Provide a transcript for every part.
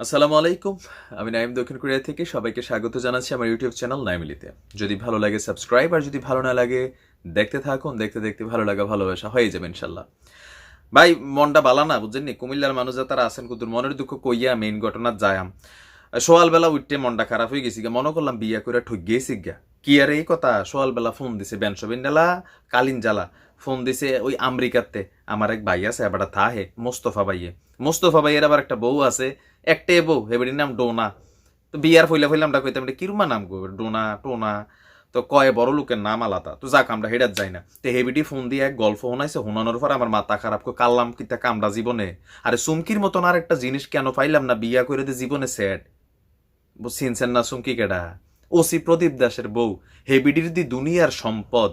আসসালামু আলাইকুম। আমি নাইম দক্ষিণ কোরিয়া থেকে সবাইকে স্বাগত জানাচ্ছি আমার ইউটিউব চ্যানেল নাইমিলিতে। যদি ভালো লাগে সাবস্ক্রাইব, আর যদি ভালো না লাগে, দেখতে থাকুন, দেখতে দেখতে ভালো লাগা, ভালোবাসা হয়ে যাবে ইনশাল্লাহ। ভাই, মনটা বালা না বুঝছেন কুমিল্লার মানুষ যা তারা আসেন কুতুর মনের দুঃখ কইয়া মেইন ঘটনা যায়াম সোয়ালবেলা উঠতে মনটা খারাপ হয়ে গেছি মনে করলাম বিয়া করে ঠুক গিয়েছি গা। কি আর এই কথা? সোয়ালবেলা ফোন দিছে বেনসবিন ডালা কালিন জ্বালা ফোন দিছে ওই আমেরিকাতে। আমার এক ভাই আছে এবার থাহে, মোস্তফা ভাইয়ে। মোস্তফা ভাইয়ের আবার একটা বউ আছে একটে বউ হেবড়ির নাম ডোনা। তো বিয়ার ফইলা ফইলা আমরা কইতাম, এটা কিরমা নাম গো? ডোনা, টোনা? তো কয় বড় লোকের নাম আলাদা। তো যাক, আমরা হেডাত যাই না। তো হেবিটি ফোন দিয়ে এক গল্প শোনাইছে, শোনানোর পর আমার মাথা খারাপ করে কাল্লাম কিতা কামড়া জীবনে। আরে সুমকির মতন আর একটা জিনিস কেন পাইলাম না, বিয়া করে দিয়ে জীবনে স্যাড? চিনছেন না সুমকি কেডা? ওসি প্রদীপ দাসের বউ। হেবিডির দি দুনিয়ার সম্পদ।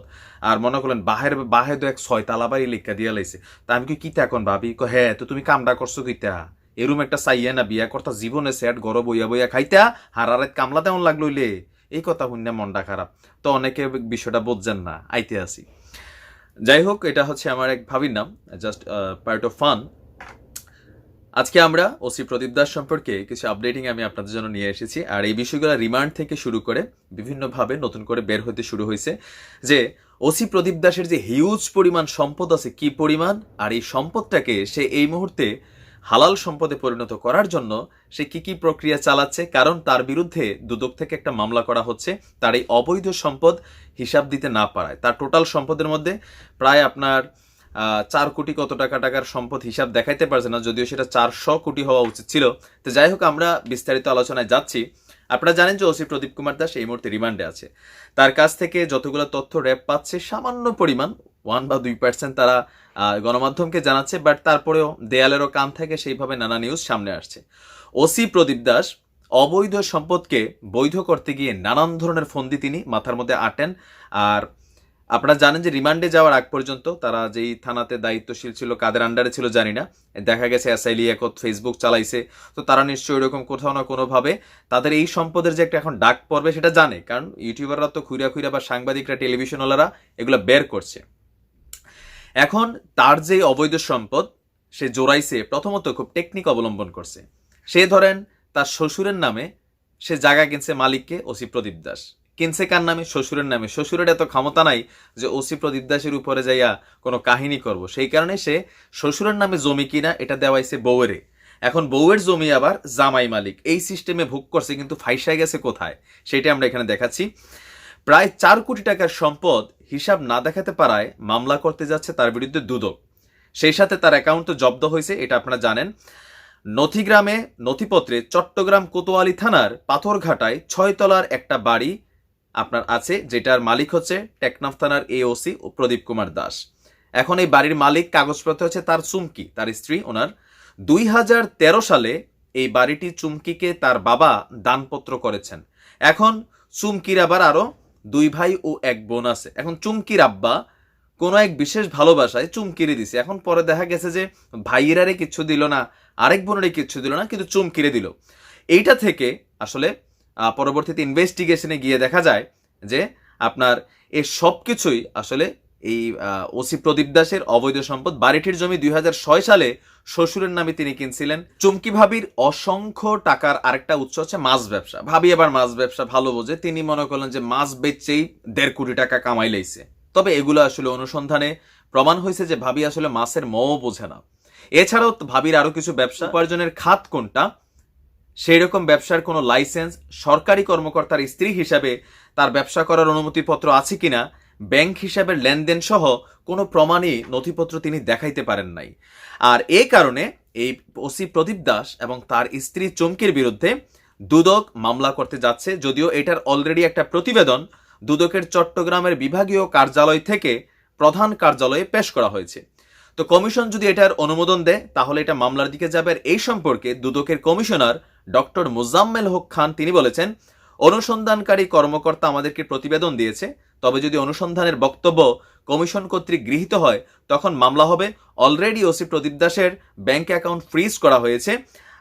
আর মনে করলেন, বাহের বাহে তো এক ছয়তালা বাড়ি লিখা দিয়া লাইছে। তা আমি কি কিতা এখন ভাবি? ক হ্যাঁ তো তুমি কামডা করছ কিতা এরম একটা চাইয়া না বিয়া করতা জীবনে স্যাট গড় বইয়া বইয়া খাইতা হারারে কামলা তেমন লাগলইলে এই কথা শুনে মনটা খারাপ। তো অনেকে বিষয়টা বুঝছেন না, আইতে আসি। যাই হোক, এটা হচ্ছে আমার এক ভাবির নাম জাস্ট পার্ট অফ ফান আজকে আমরা ওসি প্রদীপ দাস সম্পর্কে কিছু আপডেটিং আমি আপনাদের জন্য নিয়ে এসেছি। আর এই বিষয়গুলো রিমান্ড থেকে শুরু করে বিভিন্নভাবে নতুন করে বের হতে শুরু হয়েছে যে ওসি প্রদীপ দাসের যে হিউজ পরিমাণ সম্পদ আছে, কি পরিমাণ? আর এই সম্পদটাকে সে এই মুহূর্তে হালাল সম্পদে পরিণত করার জন্য সে কি কি প্রক্রিয়া চালাচ্ছে? কারণ তার বিরুদ্ধে দুদক থেকে একটা মামলা করা হচ্ছে। তার এই অবৈধ সম্পদ হিসাব দিতে না পারায়। তার টোটাল সম্পদের মধ্যে প্রায় আপনার চার কোটি কত টাকা টাকার সম্পদ হিসাব দেখাইতে পারছে না, যদিও সেটা চারশো কোটি হওয়া উচিত ছিল। তো যাই হোক, আমরা বিস্তারিত আলোচনায় যাচ্ছি। আপনারা জানেন যে ওসি প্রদীপ কুমার দাস এই মুহূর্তে রিমান্ডে আছে। তার কাছ থেকে যতগুলো তথ্য র্যাব পাচ্ছে, সামান্য পরিমাণ ওয়ান বা দুই পার্সেন্ট তারা গণমাধ্যমকে জানাচ্ছে বাট তারপরেও দেয়ালেরও কান থেকে সেইভাবে নানা নিউজ সামনে আসছে। ওসি প্রদীপ দাস অবৈধ সম্পদকে বৈধ করতে গিয়ে নানান ধরনের ফন্দি তিনি মাথার মধ্যে আটেন, আর আপনারা জানেন যে রিমান্ডে যাওয়ার আগ পর্যন্ত তারা যেই থানাতে দায়িত্বশীল ছিল, কাদের আন্ডারে ছিল জানি না। দেখা গেছে এসআইলি একত ফেসবুক চালাইছে। তো তারা নিশ্চয়ই এরকম কোথাও না কোনোভাবে তাদের এই সম্পদের যে একটা এখন ডাক পড়বে সেটা জানে। কারণ ইউটিউবাররা তো খুইরা খুইরা বা সাংবাদিকরা টেলিভিশনওয়ালারা এগুলো বের করছে। এখন তার যে অবৈধ সম্পদ, সে জোড়াইছে, প্রথমত খুব টেকনিক অবলম্বন করছে। সে ধরেন তার শ্বশুরের নামে সে জায়গা কিনছে মালিককে ওসি প্রদীপ দাস। কিনছে কার নামে? শ্বশুরের নামে। শ্বশুরের এত ক্ষমতা নাই যে ওসি প্রদীপ দাসের উপরে যাইয়া কোনো কাহিনী করব। সেই কারণে সে শ্বশুরের নামে জমি কিনা, এটা দেওয়াইছে বউয়েরে। এখন বউয়ের জমি আবার জামাই মালিক। এই সিস্টেমে ভোগ করছে, কিন্তু ফাইসায় গেছে কোথায়? সেটা আমরা এখানে দেখাচ্ছি। প্রায় চার কোটি টাকার সম্পদ হিসাব না দেখাতে পারায় মামলা করতে যাচ্ছে তার বিরুদ্ধে দুদক। সেই সাথে তার অ্যাকাউন্ট তো জব্দ হয়েছে, এটা আপনারা জানেন। নথিগ্রামে, নথিপত্রে চট্টগ্রাম কোতোয়ালি থানার পাথরঘাটায় ছয়তলার একটা বাড়ি আপনার আছে, যেটার মালিক হচ্ছে টেকনাফ থানার এওসি ও প্রদীপ কুমার দাস। এখন এই বাড়ির মালিক কাগজপত্র হচ্ছে তার চুমকি, তার স্ত্রী, ওনার। দুই হাজার তেরো সালে এই বাড়িটি চুমকিকে তার বাবা দানপত্র করেছেন। এখন চুমকির আবার আরও দুই ভাই ও এক বোন আছে। এখন চুমকির আব্বা কোনো এক বিশেষ ভালোবাসায় চুমকিরে দিছে। এখন পরে দেখা গেছে যে ভাইয়েরারে কিচ্ছু দিল না, আরেক বোনেরে কিচ্ছু দিল না, কিন্তু চুমকিরে দিল। এইটা থেকে আসলে পরবর্তীতে ইনভেস্টিগেশনে গিয়ে দেখা যায় যে আপনার এ সব কিছুই আসলে এই ওসি প্রদীপ দাসের অবৈধ সম্পদ বাড়িটির জমি দুই হাজার ছয় সালে শ্বশুরের নামে তিনি কিনছিলেন। চুমকি ভাবির অসংখ্য টাকার আরেকটা উৎস হচ্ছে মাছ ব্যবসা। ভাবি এবার মাছ ব্যবসা ভালো বোঝে। তিনি মনে করলেন যে মাছ বেচেই দেড় কোটি টাকা কামাই লাইছে। তবে এগুলো আসলে অনুসন্ধানে প্রমাণ হয়েছে যে ভাবি আসলে মাছের মও বোঝে না। এছাড়াও ভাবির আরও কিছু ব্যবসা। উপার্জনের খাত কোনটা? সেই রকম ব্যবসার কোনো লাইসেন্স সরকারি কর্মকর্তার স্ত্রী হিসাবে তার ব্যবসা করার অনুমতিপত্র আছে কিনা, ব্যাংক হিসাবের লেনদেন সহ কোনো প্রমাণই নথিপত্র তিনি দেখাইতে পারেন নাই। আর এই কারণে এই ওসি প্রদীপ দাস এবং তার স্ত্রী চমকির বিরুদ্ধে দুদক মামলা করতে যাচ্ছে, যদিও এটার অলরেডি একটা প্রতিবেদন দুদকের চট্টগ্রামের বিভাগীয় কার্যালয় থেকে প্রধান কার্যালয়ে পেশ করা হয়েছে। তো কমিশন যদি এটার অনুমোদন দেয়, তাহলে এটা মামলার দিকে যাবে। আর এই সম্পর্কে দুদকের কমিশনার ডক্টর মুজাম্মেল হক খান, তিনি বলেছেন, অনুসন্ধানকারী কর্মকর্তা আমাদেরকে প্রতিবেদন দিয়েছে। তবে যদি অনুসন্ধানের বক্তব্য কমিশন কর্তৃক গৃহীত হয়, তখন মামলা হবে। অলরেডি ওসি প্রদীপ দাসের ব্যাংক অ্যাকাউন্ট ফ্রিজ করা হয়েছে।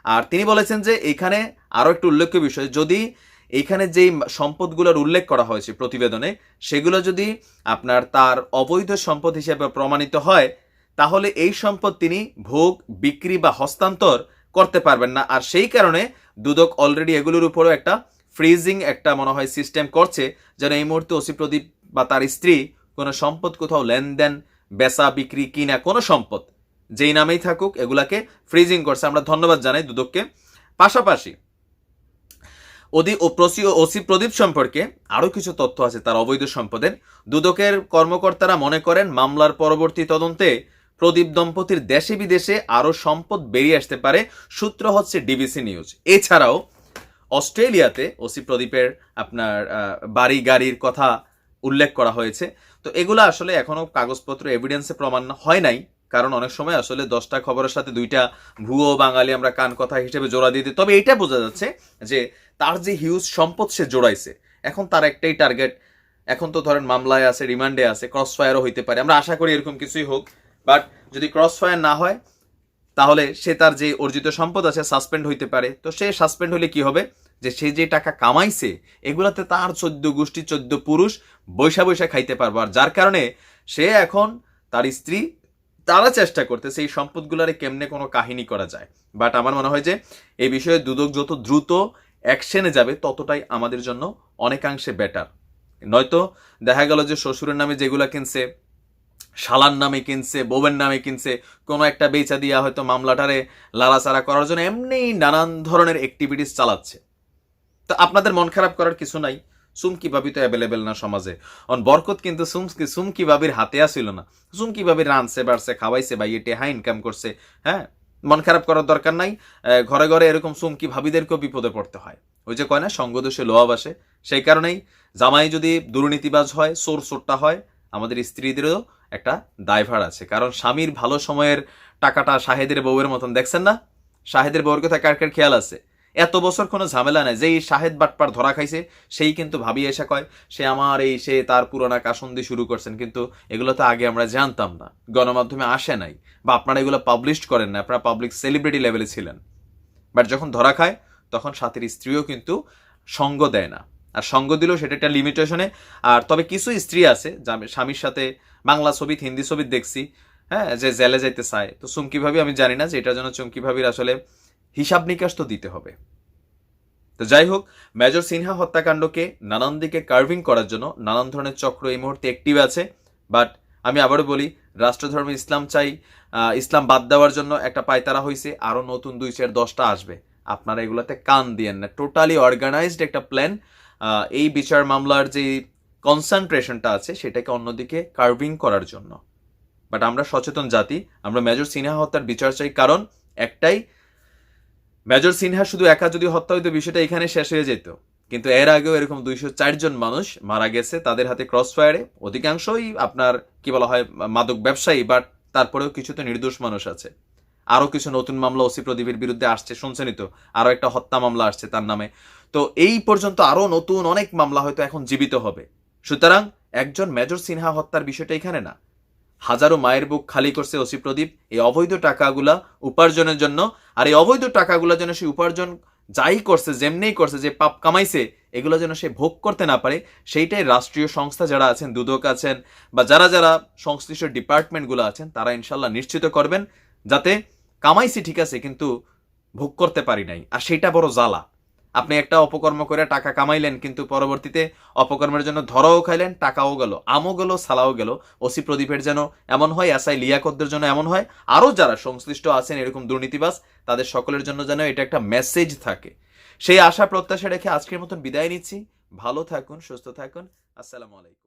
আর তিনি বলেছেন যে, এখানে আরও একটু উল্লেখ্য বিষয়। যদি এইখানে যেই সম্পদগুলোর উল্লেখ করা হয়েছে প্রতিবেদনে, সেগুলো যদি আপনার তার অবৈধ সম্পদ হিসেবে প্রমাণিত হয়, তাহলে এই সম্পদ তিনি ভোগ, বিক্রি বা হস্তান্তর করতে পারবেন না। আর সেই কারণে দুদক অলরেডি এগুলোর উপরও একটা ফ্রিজিং একটা মনে হয় সিস্টেম করছে, যেন এই মুহূর্তে ওসি প্রদীপ বা তার স্ত্রী কোনো সম্পদ কোথাও লেনদেন, বেচা, বিক্রি, কিনা, কোনো সম্পদ, যেই নামেই থাকুক, এগুলাকে ফ্রিজিং করছে। আমরা ধন্যবাদ জানাই দুদককে। পাশাপাশি, ওদি ও প্রসি ওসি প্রদীপ সম্পর্কে আরও কিছু তথ্য আছে তার অবৈধ সম্পদের। দুদকের কর্মকর্তারা মনে করেন, মামলার পরবর্তী তদন্তে প্রদীপ দম্পতির দেশে বিদেশে আরও সম্পদ বেরিয়ে আসতে পারে, সূত্র হচ্ছে ডিবিসি নিউজ। এছাড়াও অস্ট্রেলিয়াতে ওসি প্রদীপের আপনার বাড়ি গাড়ির কথা উল্লেখ করা হয়েছে। তো এগুলো আসলে এখনও কাগজপত্র এভিডেন্সে প্রমাণ হয় নাই, কারণ অনেক সময় আসলে দশটা খবরের সাথে দুইটা ভুয়ো বাঙালি আমরা কান কথা হিসেবে জোড়া দিয়ে তবে এটা বোঝা যাচ্ছে যে তার যে হিউজ সম্পদ সে জোড়াইছে, এখন তার একটাই টার্গেট এখন তো ধরেন মামলায় আছে, রিমান্ডে আছে ক্রস ফায়ারও হইতে পারে। আমরা আশা করি এরকম কিছুই হোক। বাট যদি ক্রস ফায়ার না হয়, তাহলে সে তার যে অর্জিত সম্পদ আছে সাসপেন্ড হইতে পারে। তো সে সাসপেন্ড হলে কি হবে? যে সে যে টাকা কামাইছে, এগুলাতে তার চোদ্দ গোষ্ঠী, চোদ্দ পুরুষ বৈশা বৈশা খাইতে পারব। আর যার কারণে সে এখন তার স্ত্রী, তারা চেষ্টা করতেছে এই সম্পদগুলারে কেমনে কোনো কাহিনী করা যায়। বাট আমার মনে হয় যে এই বিষয়ে দুদক যত দ্রুত অ্যাকশনে যাবে, ততটাই আমাদের জন্য অনেকাংশে বেটার। নয়তো দেখা গেল যে শ্বশুরের নামে যেগুলা কিনছে শালার নামে কিনছে, বউয়ের নামে কিনছে, কোনো একটা বেচা দিয়া হয়তো মামলাটারে লাড়াচাড়া করার জন্য এমনি নানান ধরনের অ্যাক্টিভিটিস চালাচ্ছে। তো আপনাদের মন খারাপ করার কিছু নাই। সুমকি ভাবি তো অ্যাভেলেবেল না সমাজে। অন বরকত কিন্তু সুমকি সুমকি ভাবির হাতে আসিল না। সুমকি ভাবি রানছে বাড়ছে, খাওয়াইছে বা ইয়ে টেহা ইনকাম করছে হ্যাঁ? মন খারাপ করার দরকার নাই। ঘরে ঘরে এরকম সুমকি ভাবিদেরকেও বিপদে পড়তে হয়। ওই যে কয় না সঙ্গদোষে লোয়া বাসে সেই কারণেই জামাই যদি দুর্নীতিবাজ হয় সোর সোরটা হয়, আমাদের স্ত্রীদেরও একটা দায়ভার আছে। কারণ স্বামীর ভালো সময়ের টাকাটা শাহেদের বউয়ের মতন, দেখছেন না? শাহেদের বউয়ের কথা কার কার খেয়াল আছে। এত বছর কোনো ঝামেলা নাই। যেই শাহেদ বাটপার ধরা খাইছে, সেই কিন্তু ভাবি এসে কয়, সে আমার এই, সে তার পুরোনা কাসন্দি শুরু করছেন। কিন্তু এগুলো তো আগে আমরা জানতাম না। গণমাধ্যমে আসে নাই বা আপনারা এগুলো পাবলিশ করেন না। আপনারা পাবলিক সেলিব্রিটি লেভেলে ছিলেন। বাট যখন ধরা খায়, তখন সাথীর স্ত্রীও কিন্তু সঙ্গ দেয় না। আর সঙ্গ দিলেও সেটা একটা লিমিটেশনে আর তবে কিছু স্ত্রী আছে যা- স্বামীর সাথে বাংলা ছবি, হিন্দি ছবি দেখছি হ্যাঁ যে জেলে যাইতে চায়। তো চুমকি ভাবি, আমি জানি না যে এটার জন্য চুমকি ভাবির আসলে হিসাব নিকাশ তো দিতে হবে। তো যাই হোক, মেজর সিনহা হত্যাকাণ্ডকে নানান দিকে কার্ভিং করার জন্য নানান ধরনের চক্র এই মুহূর্তে অ্যাক্টিভ আছে। বাট আমি আবারও বলি, রাষ্ট্রধর্ম ইসলাম চাই ইসলাম বাদ দেওয়ার জন্য একটা পায়তারা হয়েছে আরও নতুন দুই চার দশটা আসবে। আপনারা এগুলোতে কান দিয়েন না। টোটালি অর্গানাইজড একটা প্ল্যান এই বিচার মামলার যে কনসেন্ট্রেশনটা আছে, সেটাকে অন্যদিকে কার্ভিং করার জন্য। বাট আমরা সচেতন জাতি, আমরা মেজর সিনহা হত্যার বিচার চাই, কারণ একটাই, মেজর সিনহা শুধু একা যদি হত্যা হইতো, বিষয়টা এখানে শেষ হয়ে যেত। কিন্তু এর আগেও এরকম দুইশো চারজন মানুষ মারা গেছে, তাদের হাতে ক্রস ফায়ারে অধিকাংশই আপনার, কি বলা হয়, মাদক ব্যবসায়ী বাট তারপরেও কিছু তো নির্দোষ মানুষ আছে। আরও কিছু নতুন মামলা ওসি প্রদীপের বিরুদ্ধে আসছে, শুনছেনই তো? আরও একটা হত্যা মামলা আসছে তার নামে। তো এই পর্যন্ত আরও নতুন অনেক মামলা হয়তো এখন জীবিত হবে। সুতরাং একজন মেজর সিনহা হত্যার বিষয়টা এখানে না। হাজারো মায়ের বুক খালি করছে ওসি প্রদীপ এই অবৈধ টাকাগুলা উপার্জনের জন্য, আর এই অবৈধ টাকাগুলা যেন সে উপার্জন যাই করছে, যেমনিই করছে, যে পাপ কামাইছে, এগুলো যেন সে ভোগ করতে না পারে, সেইটাই রাষ্ট্রীয় সংস্থা যারা আছেন, দুদক আছেন, বা যারা যারা সংশ্লিষ্ট ডিপার্টমেন্টগুলো আছেন, তারা ইনশাল্লাহ নিশ্চিত করবেন, যাতে কামাইছি ঠিক আছে, কিন্তু ভোগ করতে পারি নাই। আর সেটা বড় জ্বালা। আপনি একটা অপকর্ম করে টাকা কামাইলেন, কিন্তু পরবর্তীতে অপকর্মের জন্য ধরাও খাইলেন, টাকাও গেল, আমও গেল, সালাও গেল। ওসি প্রদীপের যেন এমন হয়, এসআই লিয়াকতদের জন্য এমন হয়, আরও যারা সংশ্লিষ্ট আছেন এরকম দুর্নীতিবাস তাদের সকলের জন্য যেন এটা একটা মেসেজ থাকে। সেই আশা প্রত্যাশা রেখে আজকের মতন বিদায় নিচ্ছি। ভালো থাকুন, সুস্থ থাকুন। আসসালামু আলাইকুম।